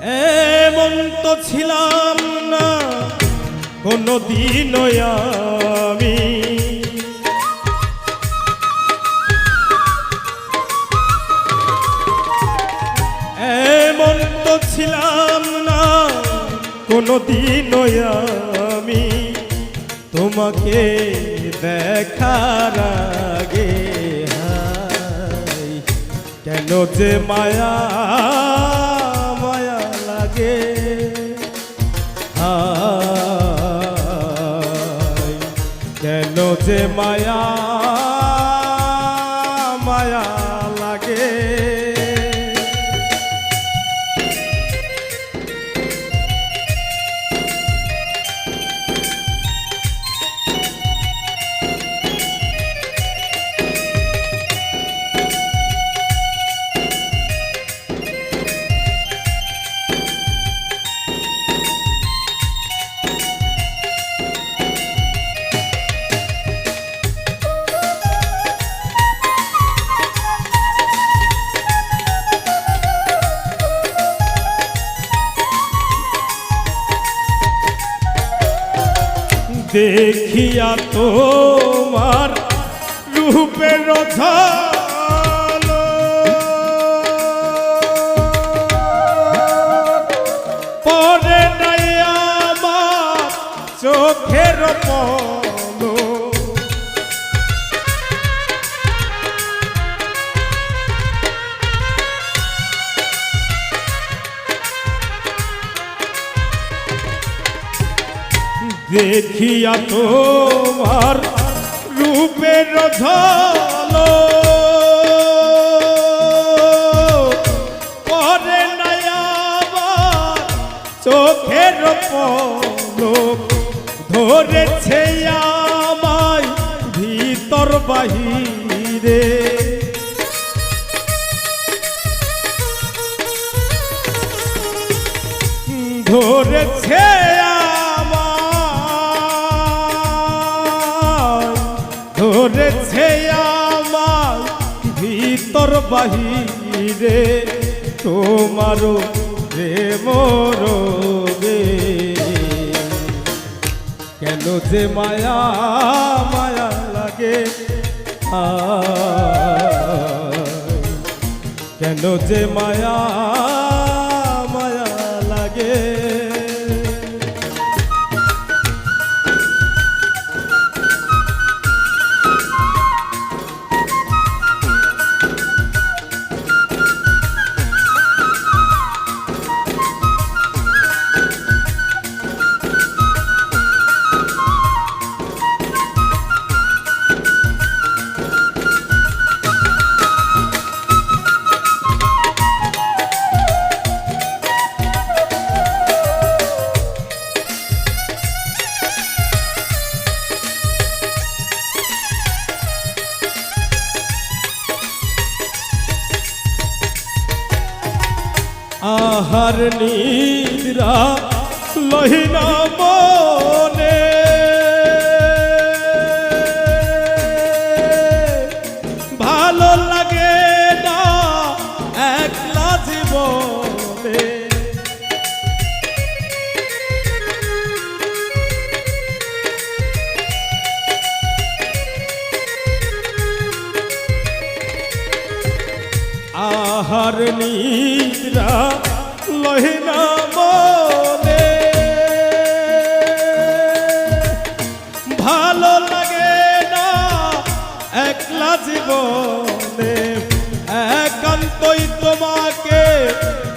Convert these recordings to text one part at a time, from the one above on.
এমন তো ছিলাম না কোনো দিন আমি। এমন তো ছিলাম না কোনো দিন আমি। তোমাকে দেখার আগে কেন যে মায়া মায়া দেখিয়া তোমার রূপের রথা পরে নাই আমার চোখের পলো দেখিয়া তোমার রূপের ধলো পরে নাই আবার চোখের পলক ধরেছে আমায় ভিতর বাহিরে। ধরেছে ধরেছে আমার ভিতর বাহিরে তোমারও প্রেম রোগে কেন যে মায়া মায়া লাগে কেন যে মায়া আহার নিদ্রা লহিনা মনে। ভালো লাগে না একলা জীবনে। আহার নিদ্রা লহিনা ভালো লাগে না একলা জীবনে, একান্তই তোমাকে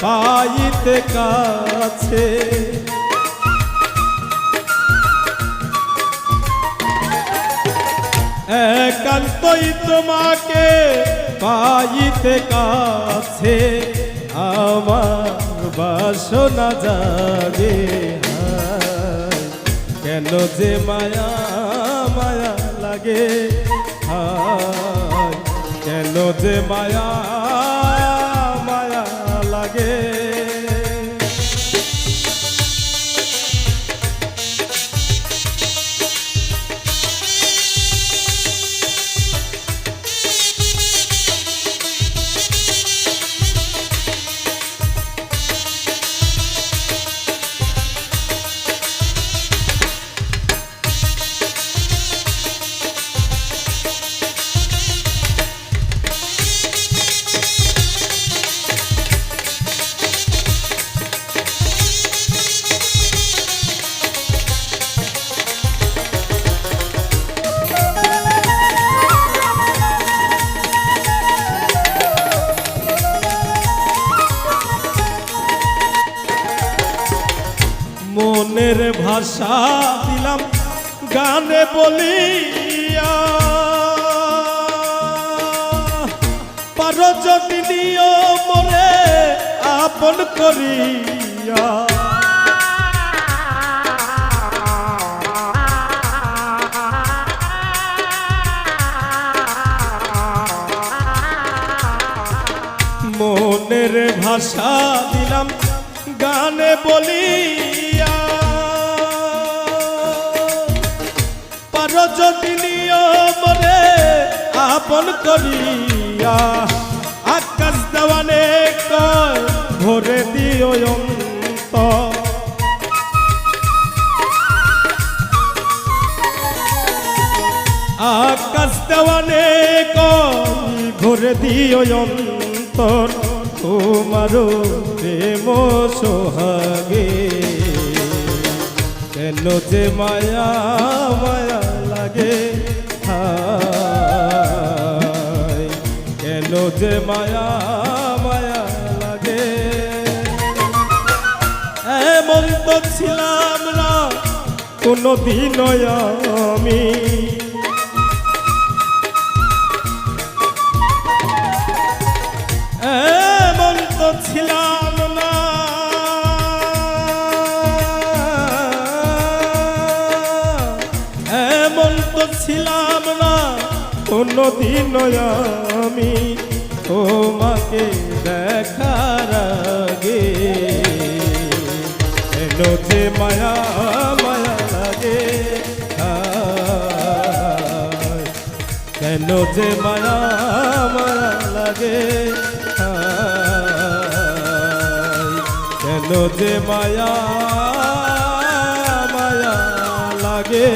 পাইতে কাছে। একান্তই তোমাকে পাইতে কাছে আমার বাসনা যাবে কেন যে মায়া মায়া লাগে কেন যে মায়া মনের ভাষা দিলাম, গানে বলিয়া। পারো যদি নিও মনে আপন করিয়া। মনের ভাষা দিলাম, গানে বলিয়া। আপন করিয়া আকাশ দেওয়ানে কয়, ভরে দিও আকাশ দেওয়ানে কই ভরে দিও অন্তর। প্রেম সোহাগে, কেন যে মায়া মায়া লাগে কেন যে মায়া মায়া লাগে? এমন তো ছিলাম না কোনো দিন আমি। এমন তো ছিলাম কোনদিন আমি তোমাকে দেখার আগে। যে মায়া মায়া লাগে কেন যে মায়া মায়া লাগে কেন যে মায়া মায়া লাগে।